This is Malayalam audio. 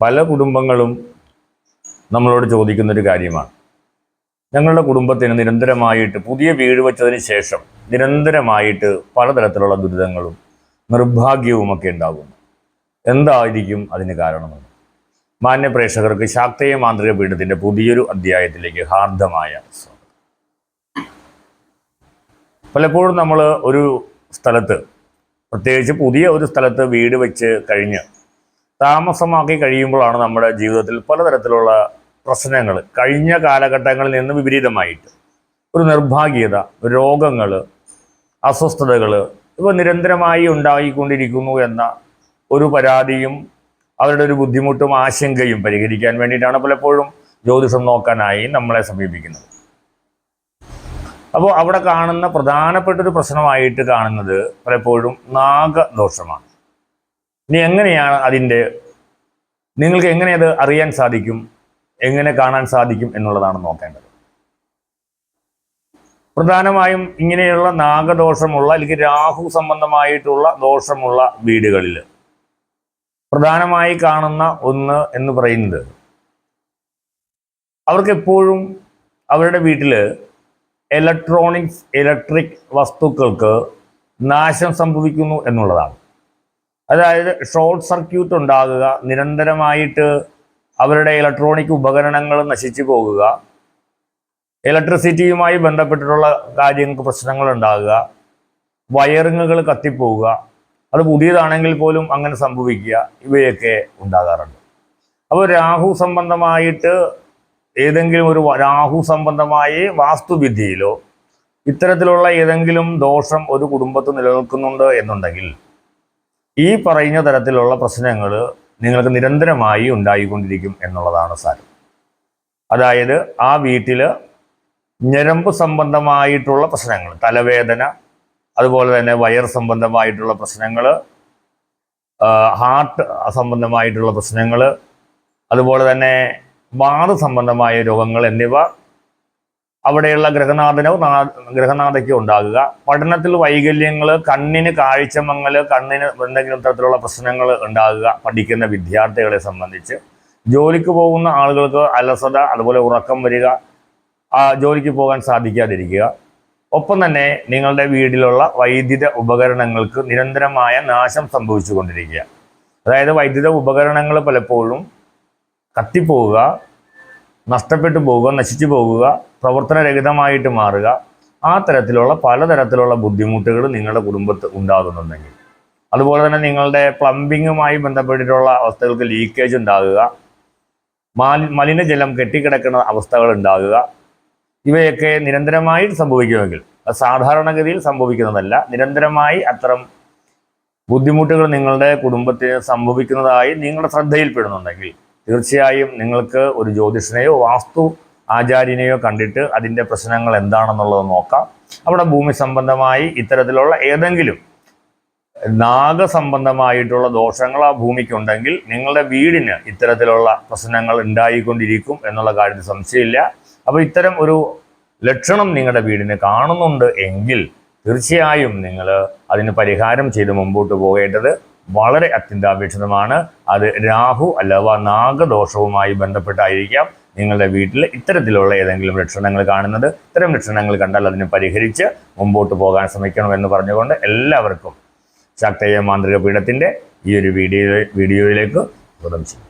പല കുടുംബങ്ങളും നമ്മളോട് ചോദിക്കുന്നൊരു കാര്യമാണ്. ഞങ്ങളുടെ കുടുംബത്തിന് നിരന്തരമായിട്ട് പുതിയ വീട് വെച്ചതിന് ശേഷം നിരന്തരമായിട്ട് പലതരത്തിലുള്ള ദുരിതങ്ങളും നിർഭാഗ്യവുമൊക്കെ ഉണ്ടാകുന്നു. എന്തായിരിക്കും അതിന് കാരണമെന്ന്? മാന്യ പ്രേക്ഷകർക്ക് ശാക്തേയ മാന്ത്രിക പീഠത്തിന്റെ പുതിയൊരു അധ്യായത്തിലേക്ക് ഹാർദമായ സ്വാഗതം. പലപ്പോഴും നമ്മൾ ഒരു സ്ഥലത്ത് പ്രത്യേകിച്ച് പുതിയ ഒരു സ്ഥലത്ത് വീട് വെച്ച് കഴിഞ്ഞ് താമസമാക്കി കഴിയുമ്പോഴാണ് നമ്മുടെ ജീവിതത്തിൽ പലതരത്തിലുള്ള പ്രശ്നങ്ങൾ. കഴിഞ്ഞ കാലഘട്ടങ്ങളിൽ നിന്ന് വിപരീതമായിട്ട്. ഒരു നിർഭാഗ്യത രോഗങ്ങൾ അസ്വസ്ഥതകൾ ഇവ നിരന്തരമായി ഉണ്ടായിക്കൊണ്ടിരിക്കുന്നു എന്ന ഒരു പരാതിയും അവരുടെ ഒരു ബുദ്ധിമുട്ടും ആശങ്കയും പരിഹരിക്കാൻ വേണ്ടിയിട്ടാണ് പലപ്പോഴും ജ്യോതിഷം നോക്കാനായി നമ്മളെ സമീപിക്കുന്നത്. അപ്പോൾ അവിടെ കാണുന്ന പ്രധാനപ്പെട്ട ഒരു പ്രശ്നമായിട്ട് കാണുന്നത് പലപ്പോഴും നാഗദോഷമാണ്. ഇനി എങ്ങനെയാണ് അതിന്റെ നിങ്ങൾക്ക് എങ്ങനെ അത് അറിയാൻ സാധിക്കും? എങ്ങനെ കാണാൻ സാധിക്കും എന്നുള്ളതാണ് നോക്കേണ്ടത്. പ്രധാനമായും ഇങ്ങനെയുള്ള നാഗദോഷമുള്ള അല്ലെങ്കിൽ രാഹു സംബന്ധമായിട്ടുള്ള ദോഷമുള്ള വീടുകളിൽ പ്രധാനമായി കാണുന്ന ഒന്ന് എന്ന് പറയുന്നത് അവർക്ക് എപ്പോഴും അവരുടെ വീട്ടിൽ ഇലക്ട്രോണിക്സ് ഇലക്ട്രിക് വസ്തുക്കൾക്ക് നാശം സംഭവിക്കുന്നു എന്നുള്ളതാണ്. അതായത് ഷോർട്ട് സർക്യൂട്ട് ഉണ്ടാകുക നിരന്തരമായിട്ട് അവരുടെ ഇലക്ട്രോണിക് ഉപകരണങ്ങൾ നശിച്ചു പോകുക ഇലക്ട്രിസിറ്റിയുമായി ബന്ധപ്പെട്ടിട്ടുള്ള കാര്യങ്ങൾക്ക് പ്രശ്നങ്ങൾ ഉണ്ടാകുക വയറിങ്ങുകൾ കത്തിപ്പോവുക അത് പുതിയതാണെങ്കിൽ പോലും അങ്ങനെ സംഭവിക്കുക ഇവയൊക്കെ ഉണ്ടാകാറുണ്ട്. അപ്പോൾ രാഹു സംബന്ധമായിട്ട് ഏതെങ്കിലും ഒരു രാഹു സംബന്ധമായ വാസ്തുവിദ്യയിലോ ഇത്തരത്തിലുള്ള ഏതെങ്കിലും ദോഷം ഒരു കുടുംബത്ത് നിലനിൽക്കുന്നുണ്ട് എന്നുണ്ടെങ്കിൽ ഈ പറയുന്ന തരത്തിലുള്ള പ്രശ്നങ്ങൾ നിങ്ങൾക്ക് നിരന്തരമായി ഉണ്ടായിക്കൊണ്ടിരിക്കും എന്നുള്ളതാണ് സാരം. അതായത് ആ വീട്ടിൽ ഞരമ്പ് സംബന്ധമായിട്ടുള്ള പ്രശ്നങ്ങൾ തലവേദന അതുപോലെ തന്നെ വയർ സംബന്ധമായിട്ടുള്ള പ്രശ്നങ്ങൾ ഹാർട്ട് സംബന്ധമായിട്ടുള്ള പ്രശ്നങ്ങൾ അതുപോലെ തന്നെ വാദ സംബന്ധമായ രോഗങ്ങൾ എന്നിവ അവിടെയുള്ള ഗ്രഹനാഥനോ ഗ്രഹനാഥയ്ക്കോ ഉണ്ടാകുക. പഠനത്തിൽ വൈകല്യങ്ങൾ കണ്ണിന് കാഴ്ചമങ്ങൽ കണ്ണിന് എന്തെങ്കിലും തരത്തിലുള്ള പ്രശ്നങ്ങൾ ഉണ്ടാകുക പഠിക്കുന്ന വിദ്യാർത്ഥികളെ സംബന്ധിച്ച്. ജോലിക്ക് പോകുന്ന ആളുകൾക്ക് അലസത അതുപോലെ ഉറക്കം വരിക ആ ജോലിക്ക് പോകാൻ സാധിക്കാതിരിക്കുക. ഒപ്പം തന്നെ നിങ്ങളുടെ വീട്ടിലുള്ള വൈദ്യുത ഉപകരണങ്ങൾക്ക് നിരന്തരമായ നാശം സംഭവിച്ചുകൊണ്ടിരിക്കുക. അതായത് വൈദ്യുത ഉപകരണങ്ങൾ പലപ്പോഴും കത്തിപ്പോവുക നഷ്ടപ്പെട്ടു പോകുക നശിച്ചു പോകുക പ്രവർത്തനരഹിതമായിട്ട് മാറുക ആ തരത്തിലുള്ള പലതരത്തിലുള്ള ബുദ്ധിമുട്ടുകൾ നിങ്ങളുടെ കുടുംബത്ത് ഉണ്ടാകുന്നുണ്ടെങ്കിൽ. അതുപോലെ തന്നെ നിങ്ങളുടെ പ്ലംബിങ്ങുമായി ബന്ധപ്പെട്ടിട്ടുള്ള അവസ്ഥകൾക്ക് ലീക്കേജ് ഉണ്ടാകുക മാലി മലിനജലം കെട്ടിക്കിടക്കുന്ന അവസ്ഥകൾ ഉണ്ടാകുക ഇവയൊക്കെ നിരന്തരമായി സംഭവിക്കുമെങ്കിൽ സാധാരണഗതിയിൽ സംഭവിക്കുന്നതല്ല നിരന്തരമായി അത്തരം ബുദ്ധിമുട്ടുകൾ നിങ്ങളുടെ കുടുംബത്തിന് സംഭവിക്കുന്നതായി നിങ്ങളുടെ ശ്രദ്ധയിൽപ്പെടുന്നുണ്ടെങ്കിൽ തീർച്ചയായും നിങ്ങൾക്ക് ഒരു ജ്യോതിഷനെയോ വാസ്തു ആചാര്യനെയോ കണ്ടിട്ട് അതിന്റെ പ്രശ്നങ്ങൾ എന്താണെന്നുള്ളത് നോക്കാം. അവിടെ ഭൂമി സംബന്ധമായി ഇത്തരത്തിലുള്ള ഏതെങ്കിലും നാഗസംബന്ധമായിട്ടുള്ള ദോഷങ്ങൾ ആ ഭൂമിക്കുണ്ടെങ്കിൽ നിങ്ങളുടെ വീടിന് ഇത്തരത്തിലുള്ള പ്രശ്നങ്ങൾ ഉണ്ടായിക്കൊണ്ടിരിക്കും എന്നുള്ള കാര്യത്തിൽ സംശയമില്ല. അപ്പോൾ ഇത്തരം ഒരു ലക്ഷണം നിങ്ങളുടെ വീടിന് കാണുന്നുണ്ട് എങ്കിൽ തീർച്ചയായും നിങ്ങൾ അതിന് പരിഹാരം ചെയ്ത് മുമ്പോട്ട് പോകേണ്ടത് വളരെ അത്യന്താപേക്ഷിതമാണ്. അത് രാഹു അഥവാ നാഗദോഷവുമായി ബന്ധപ്പെട്ടായിരിക്കാം നിങ്ങളുടെ വീട്ടിൽ ഇത്തരത്തിലുള്ള ഏതെങ്കിലും ലക്ഷണങ്ങൾ കാണുന്നത്. ഇത്തരം ലക്ഷണങ്ങൾ കണ്ടാൽ അതിനെ പരിഹരിച്ച് മുമ്പോട്ട് പോകാൻ ശ്രമിക്കണമെന്ന് പറഞ്ഞുകൊണ്ട് എല്ലാവർക്കും ശക്തയ മാന്ത്രിക പീഠത്തിന്റെ ഈ ഒരു വീഡിയോ വീഡിയോയിലേക്ക് ചെയ്യും